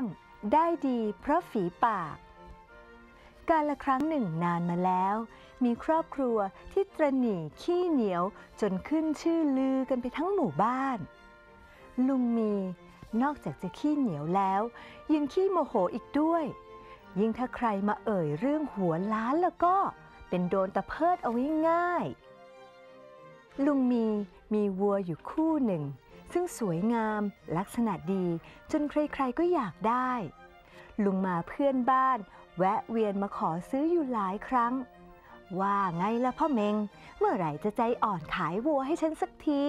รื่องได้ดีเพราะฝีปาก การละครั้งหนึ่งนานมาแล้ว มีครอบครัวที่ตรหนี่ขี้เหนียวจนขึ้นชื่อลือกันไปทั้งหมู่บ้าน ลุงมีนอกจากจะขี้เหนียวแล้ว ยังขี้โมโหอีกด้วย ยิ่งถ้าใครมาเอ่ยเรื่องหัวล้านแล้วก็เป็นโดนตะเพิดเอาไว้ง่าย ลุงมีมีวัวอยู่คู่หนึ่ง ซึ่งสวยงามลักษณะดีจนใครๆก็อยากได้ ลุงมาเพื่อนบ้าน แวะเวียนมาขอซื้ออยู่หลายครั้ง ว่าไงล่ะพ่อเมง เมื่อไหร่จะใจอ่อนขายวัวให้ฉันสักที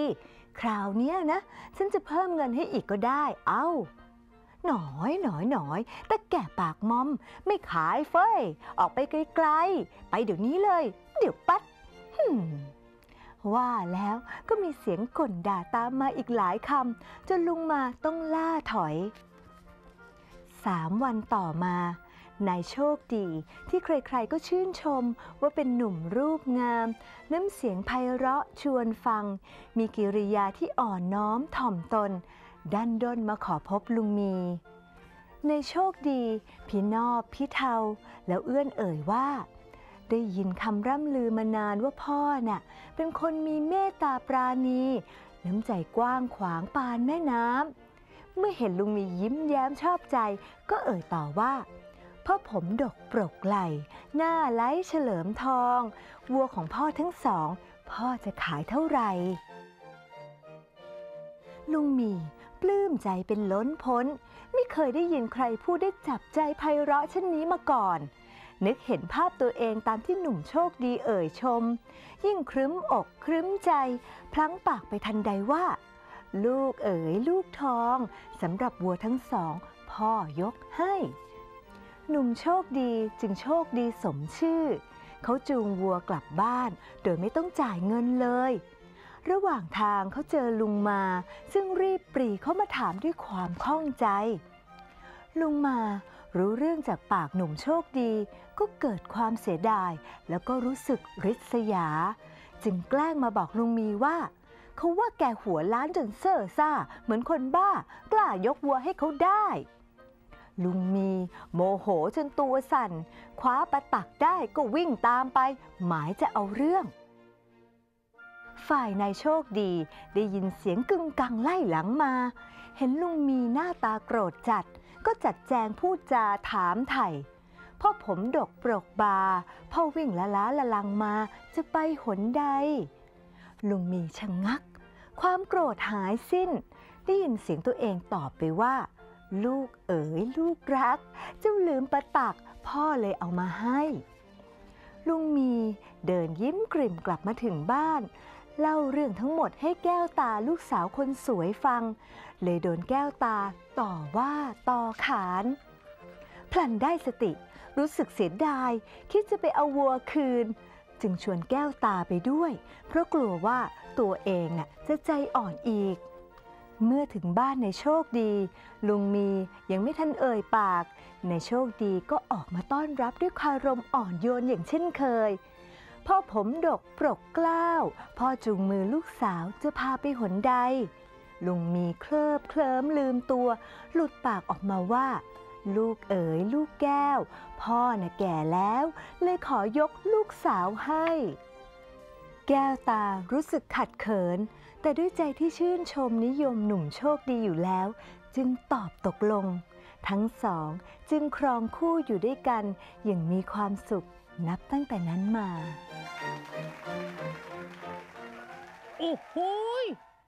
คราวเนี้ยนะ ฉันจะเพิ่มเงินให้อีกก็ได้ เอ้าหน่อยหน่อยหน่อย แต่แก่ปากมอม ไม่ขายเฟ้ย ออกไปไกลๆ ไปเดี๋ยวนี้เลย เดี๋ยวปัดฮึม ว่าแล้วก็มีเสียงก่นด่าตามมาอีกหลายคำจนลุงมาต้องล่าถอยสามวันต่อมา นายโชคดีที่ใครๆก็ชื่นชมว่าเป็นหนุ่มรูปงาม น้ำเสียงไพเราะชวนฟัง มีกิริยาที่อ่อนน้อมถ่อมตน ดันด้นมาขอพบลุงมี ในโชคดี พี่นอบพี่เทา แล้วเอื้อนเอ่ยว่า ได้ยินคำร่ำลือมานานว่าพ่อน่ะ เป็นคนมีเมตตาปราณี น้ำใจกว้างขวางปานแม่น้ำ เมื่อเห็นลุงมียิ้มแย้มชอบใจ ก็เอ่ยต่อว่าพ่อผมดกปรกไหลหน้าไล้เฉลิมทอง วัวของพ่อทั้งสอง พ่อจะขายเท่าไหร่ ลุงมีปลื้มใจเป็นล้นพ้น ไม่เคยได้ยินใครพูดได้จับใจไพเราะเช่นนี้มาก่อน นึกเห็นภาพตัวเองตามที่หนุ่มโชคดีเอ่ยชม ยิ่งครึ้มอกครึ้มใจ พลั้งปากไปทันใดว่า ลูกเอ๋ยลูกทองสำหรับวัวทั้งสอง พ่อยกให้ หนุ่มโชคดีจึงโชคดีสมชื่อ เขาจูงวัวกลับบ้าน โดยไม่ต้องจ่ายเงินเลย ระหว่างทางเขาเจอลุงมา ซึ่งรีบปรีเข้ามาถามด้วยความข้องใจ ลุงมา รู้เรื่องจากปากหนุ่มโชคดี ก็เกิดความเสียดาย แล้วก็รู้สึกริษยา จึงแกล้งมาบอกลุงมีว่า เขาว่าแกหัวล้านจนเซ่อซ่า เหมือนคนบ้า กล้ายกวัวให้เขาได้ ลุงมีโมโหจนตัวสั่น คว้าประตักได้ก็วิ่งตามไป หมายจะเอาเรื่องฝ่ายนายโชคดีได้ยินเสียงกึ่งกังไล่หลังมา เห็นลุงมีหน้าตาโกรธจัด ก็จัดแจงพูดจาถามไถ่พ่อผมดกปรกบา พ่อวิ่งละล้าละลังมาจะไปหนใด ลุงมีชะงงัก ความโกรธหายสิ้น ได้ยินเสียงตัวเองตอบไปว่า ลูกเอ๋ยลูกรัก เจ้าลืมประตัก พ่อเลยเอามาให้ ลุงมีเดินยิ้มกริ่มกลับมาถึงบ้าน เล่าเรื่องทั้งหมดให้แก้วตาลูกสาวคนสวยฟัง เลยโดนแก้วตาต่อว่าต่อขาน พลันได้สติรู้สึกเสียดาย คิดจะไปเอาวัวคืน จึงชวนแก้วตาไปด้วย เพราะกลัวว่าตัวเองน่ะจะใจอ่อนอีก เมื่อถึงบ้านในโชคดี ลุงมียังไม่ทันเอ่ยปาก ในโชคดีก็ออกมาต้อนรับด้วยคารมอ่อนโยนอย่างเช่นเคย พ่อผมดกปรกกล้าว พ่อจูงมือลูกสาวจะพาไปหนใด ลุงมีเคลิบเคลิ้มลืมตัว หลุดปากออกมาว่า ลูกเอ๋ยลูกแก้ว พ่อน่ะแก่แล้ว เลยขอยกลูกสาวให้ แก้วตารู้สึกขัดเขิน แต่ด้วยใจที่ชื่นชมนิยมหนุ่มโชคดีอยู่แล้ว จึงตอบตกลง ทั้งสองจึงครองคู่อยู่ด้วยกันอย่างมีความสุขนับตั้งแต่นั้นมา โอ้โห